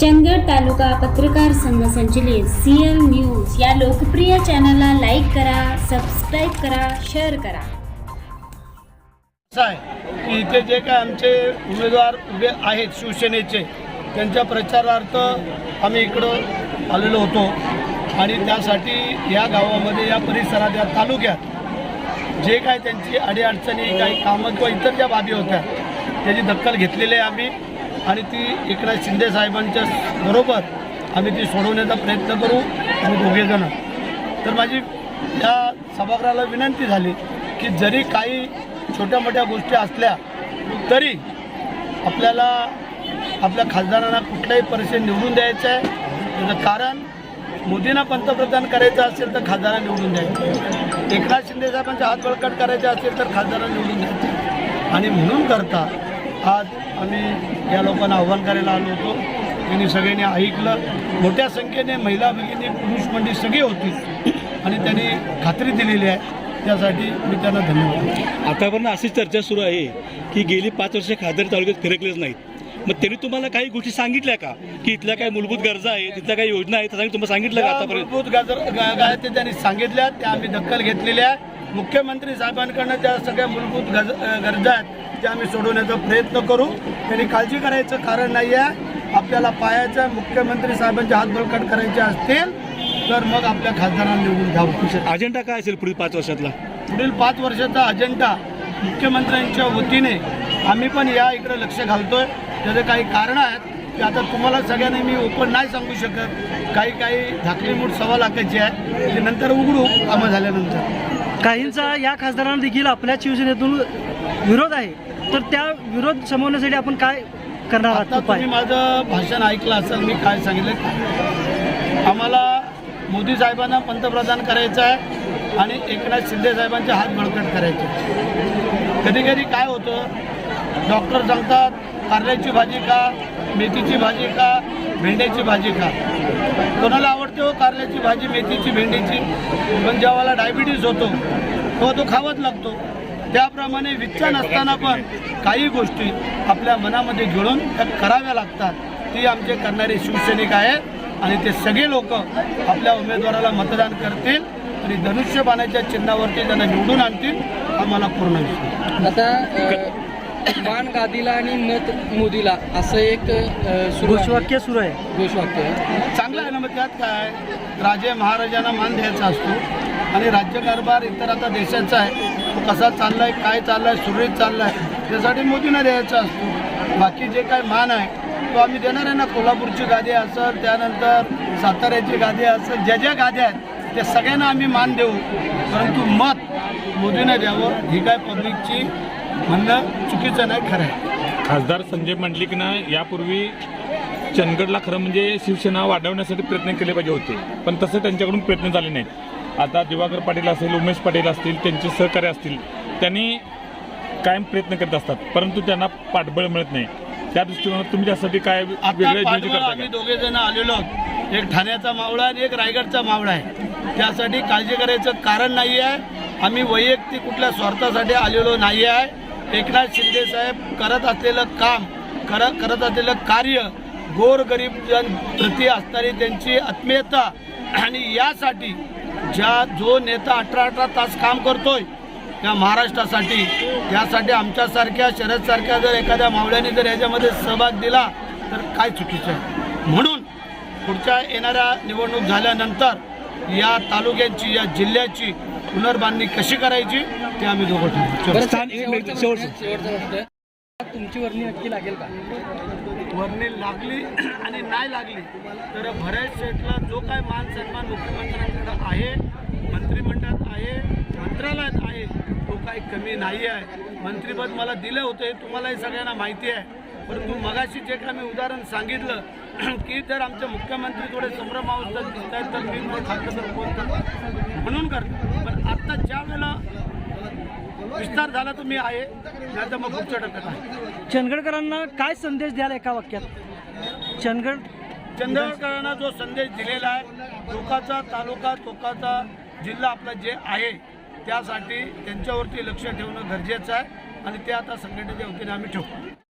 चंदगड तालुका पत्रकार संघ संचलित सीएल न्यूज या लोकप्रिय चॅनलला लाईक करा सबस्क्राईब करा शेअर करा. आहे. की इथे जे काय आमचे उमेदवार उभे आहेत शिवसेनेचे त्यांच्या प्रचारार्थ आम्ही इकडं आलेलो होतो. आणि त्यासाठी या गावामध्ये या परिसरात या तालुक्यात जे काय त्यांची अडीअडचणी काही कामं किंवा इतर ज्या बाबी होत्या त्याची दखल घेतलेली आहे आम्ही. आणि ती एकनाथ शिंदे साहेबांच्या बरोबर आम्ही ती सोडवण्याचा प्रयत्न करू आम्ही दोघेजणं तर माझी या सभागृहाला विनंती झाली की जरी काही छोट्या मोठ्या गोष्टी असल्या तरी आपल्याला आपल्या खासदारांना कुठलाही परिषद निवडून द्यायचं आहे त्याचं कारण मोदींना पंतप्रधान करायचं असेल तर खासदारांना निवडून द्यायचं. एकनाथ शिंदे साहेबांचा हात बळकट करायचे असेल तर खासदारांना निवडून द्यायचं. आणि म्हणून करता आज आम्ही या लोकांना आव्हान करायला आलो होतो. त्यांनी सगळ्यांनी ऐकलं. मोठ्या संख्येने महिला भगिनी पुरुष मंडळी सगळी होती. आणि त्यांनी खात्री दिलेली आहे. त्यासाठी मी त्यांना धन्यवाद. आतापर्यंत अशी चर्चा सुरू आहे की गेली पाच वर्ष खासदार तालुक्यात फिरकलेच नाहीत. मग त्यांनी तुम्हाला काही गोष्टी सांगितल्या का? की इथल्या काही मूलभूत गरजा आहेत तिथल्या काही योजना आहेत तुम्हाला सांगितलं का आतापर्यंत? मूलभूत गजर गा- काय ते त्यांनी सांगितल्या त्या आम्ही दखल घेतलेल्या आहे. मुख्यमंत्री साहेबांकडनं त्या सगळ्या मूलभूत गज गरजा आहेत त्या आम्ही सोडवण्याचा प्रयत्न करू. त्यांनी काळजी करायचं कारण नाही आहे आपल्याला पायाचं मुख्यमंत्री साहेबांचे हात बळकट करायचे असतील तर मग आपल्या खासदारांना निवडून घ्यावं अजेंडा काय असेल पुढील पाच वर्षातला? पुढील पाच वर्षाचा अजेंडा मुख्यमंत्र्यांच्या वतीने आम्ही पण या इकडे लक्ष घालतोय. त्याचे काही कारणं आहेत. की आता तुम्हाला सगळ्यांनी मी ओपन नाही सांगू शकत. काही काही धाकली मूठ सव्वा लाखाची आहे. ती नंतर उघडू. कामं झाल्यानंतर. काहींचा या खासदारांना देखील आपल्या शिवसेनेतून विरोध आहे. तर त्या विरोध समवण्यासाठी आपण काय करणार आहात? तुम्ही माझं भाषण ऐकलं असेल मी काय सांगितलं? आम्हाला मोदी साहेबांना पंतप्रधान करायचं आहे आणि एकनाथ शिंदे साहेबांचे हात बळकट करायचे. कधी कधी काय होतं? डॉक्टर सांगतात कारल्याची भाजी का मेथीची भाजी का भेंड्याची भाजी का कोणाला आवडते हो कारल्याची भाजी मेथीची भेंडीची? पण जेव्हा डायबिटीज होतो तेव्हा तो खावाच लागतो. त्याप्रमाणे विच्छा नसताना पण काही गोष्टी आपल्या मनामध्ये जुळून त्या कराव्या लागतात. ती आमचे करणारे शिवसैनिक आहेत आणि ते सगळे लोक आपल्या उमेदवाराला मतदान करतील आणि धनुष्यबाणाच्या चिन्हावरती त्यांना निवडून आणतील आम्हाला पूर्ण विश्वास आहे. आता मान गादीला आणि मत मोदीला असं एक अ, सुरू आहे. घोषवाक्य सुरू आहे. घोषवाक्य. चांगलं मग त्यात काय राजे महाराजांना मान द्यायचा असतो आणि राज्यकारभार इतर आता देशाचा आहे तो कसा चाललाय काय चाललाय सुरळीत चाललाय त्यासाठी मोदींना द्यायचा असतो. बाकी जे काय मान आहे तो आम्ही देणार आहे ना कोल्हापूरची गादी असेल त्यानंतर साताऱ्याची गादी असेल ज्या ज्या गाद्या आहेत त्या सगळ्यांना आम्ही मान देऊ. परंतु मत मोदीने द्यावं ही काय पब्लिकची म्हणणं चुकीचं नाही खरं आहे. खासदार संजय मंडलिकनं यापूर्वी चंदगडला खरं म्हणजे शिवसेना वाढवण्यासाठी प्रयत्न केले पाहिजे होते. पण तसं त्यांच्याकडून प्रयत्न झाले नाहीत. आता दिवाकर पाटील असेल उमेश पाटील असतील त्यांचे सहकार्य असतील त्यांनी कायम प्रयत्न करत असतात. परंतु त्यांना पाठबळ मिळत नाही. त्या दृष्टिकोनात तुम्ही त्यासाठी काय करता आम्ही दोघे जण आलेलो आहोत. एक ठाण्याचा मावळा आणि एक रायगडचा मावळा आहे. त्यासाठी काळजी करायचं कारण नाही आहे. आम्ही वैयक्तिक कुठल्या स्वार्थासाठी आलेलो नाही आहे. एकनाथ शिंदे साहेब करत असलेलं काम कर करत असलेलं कार्य गोरगरीब जन प्रति असणारी त्यांची आत्मीयता. आणि यासाठी ज्या जो नेता अठरा अठरा तास काम करतोय या महाराष्ट्रासाठी त्यासाठी आमच्यासारख्या शरदसारख्या जर एखाद्या मावळ्याने जर याच्यामध्ये सहभाग दिला तर काय चुकीचं आहे? म्हणून पुढच्या येणाऱ्या निवडणूक झाल्यानंतर या तालुक्यांची या जिल्ह्याची पुनर्बांधणी कशी करायची ते आम्ही दोघं ठरवू. तुमची वर्णी नक्की लागेल का? वर्णी लागली आणि नाही लागली तर भरत शेठला जो काय मान सन्मान मुख्यमंत्र्यांकडे आहे मंत्रिमंडळात आहे मंत्रालयात आहे तो काही कमी नाही आहे. मंत्रिपद मला दिलं होतं हे तुम्हालाही सगळ्यांना माहिती आहे. परंतु मगाशी जे काय मी उदाहरण सांगितलं की जर आमचे मुख्यमंत्री थोडे संभ्रमावस्थेत दिसत आहेत तर मी मग खातं तर कोण म्हणून करतो. पण आत्ता ज्या वेळेला विस्तार झाला तर मी आहे. नाही तर मग आहे चंदगडकरांना काय संदेश द्याल एका वाक्यात? चंदगड चंद्रकरांना जो संदेश दिलेला आहे टोकाचा तालुका टोकाचा जिल्हा आपला जे आहे त्यासाठी त्यांच्यावरती लक्ष ठेवणं गरजेचं आहे आणि ते आता संघटनेच्या वतीने आम्ही ठेवू.